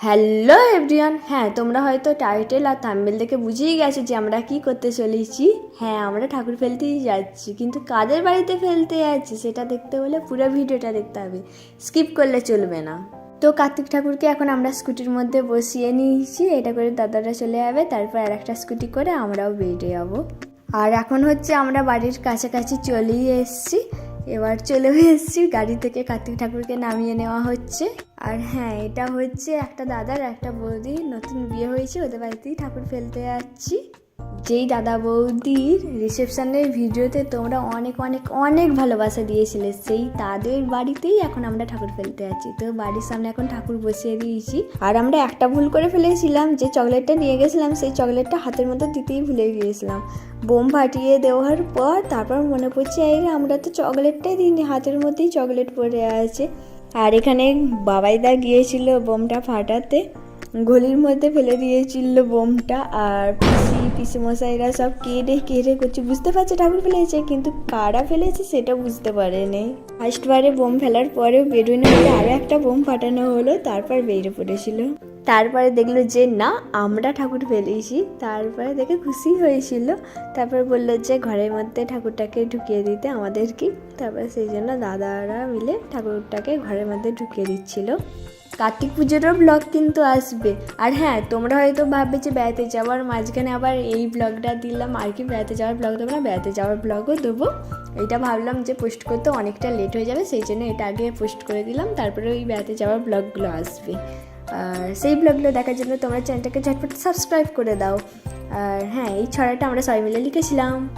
Hello everyone হ্যাঁ তোমরা হয়তো টাইটেল আর থাম্বেল দেখে বুঝেই গেছো যে আমরা কি করতে চলেছি। হ্যাঁ আমরা ঠাকুর ফেলতেই যাচ্ছি, কিন্তু কাদের বাড়িতে ফেলতে যাচ্ছি সেটা দেখতে হলে পুরো ভিডিওটা দেখতে হবে। স্কিপ করলে চলবে না। তো কার্তিক ঠাকুরকে এখন আমরা স্কুটির মধ্যে বসিয়ে নিয়েছি, এটা করে দাদারা চলে যাবে, তারপর আর একটা স্কুটি করে আমরাও বেরিয়ে যাব। আর এখন হচ্ছে আমরা বাড়ির কাছাকাছি চলেই এসেছি। এবার চলে এসেছি, গাড়ি থেকে কার্তিক ঠাকুরকে নামিয়ে নেওয়া হচ্ছে। আর হ্যাঁ এটা হচ্ছে একটা দাদার, একটা বৌদি নতুন বিয়ে হয়েছে, ওদের বাড়িতেই ঠাকুর ফেলতে যাচ্ছি। যেই দাদা বৌদির রিসেপশনের ভিডিওতে তোমরা অনেক অনেক অনেক ভালোবাসা দিয়েছিলে, সেই তাদের বাড়িতেই এখন আমরা ঠাকুর ফেলতে আছি তো বাড়ির সামনে এখন ঠাকুর বসিয়ে দিয়েছি। আর আমরা একটা ভুল করে ফেলেছিলাম, যে চকলেটটা নিয়ে গেছিলাম, সেই চকলেটটা হাতের মধ্যে দিতেই ভুলে গিয়েছিলাম। বোম ফাটিয়ে দেওয়ার পর তারপর মনে পড়ছে এই আমরা তো চকলেটটাই দিইনি, হাতের মধ্যেই চকলেট পড়ে আছে। আর এখানে বাবাইদা গিয়েছিল বোমটা ফাটাতে, গলির মধ্যে ফেলে দিয়েছিল বোমটা। আর পিসি পিসি মশাইরা সব কেড়ে কেড়ে করছে। বুঝতে পারছে ঠাকুর ফেলেছে, কিন্তু কারা ফেলেছে সেটা বুঝতে পারেনি ফার্স্টবারে বোম ফেলার পরেও বেরোনো হলে আরও একটা বোম ফাটানো হলো, তারপর বেরিয়ে পড়েছিল। তারপরে দেখল যে, না, আমরা ঠাকুর ফেলেছি। তারপরে দেখে খুশি হয়েছিল। তারপর বলল যে, ঘরের মধ্যে ঠাকুরটাকে ঢুকিয়ে দিতে আমাদেরকে। তারপরে সেই জন্য দাদারা মিলে ঠাকুরটাকে ঘরের মধ্যে ঢুকিয়ে দিচ্ছিল। কার্তিক পুজোরও ব্লগ কিন্তু আসবে। আর হ্যাঁ তোমরা হয়তো ভাববে যে বেড়াতে যাওয়ার মাঝখানে আবার এই ব্লগটা দিলাম। আর কি বেড়াতে যাওয়ার ব্লগ দেবো না, বেড়াতে যাওয়ার ব্লগও দেবো। এটা ভাবলাম যে পোস্ট করতে অনেকটা লেট হয়ে যাবে, সেই জন্য এটা আগে পোস্ট করে দিলাম। তারপরে ওই বেড়াতে যাওয়ার ব্লগগুলো আসবে। আর সেই ব্লগগুলো দেখার জন্য তোমরা চ্যানেলটাকে ঝটপট সাবস্ক্রাইব করে দাও। আর হ্যাঁ এই ছড়াটা আমরা সবাই মিলে লিখেছিলাম।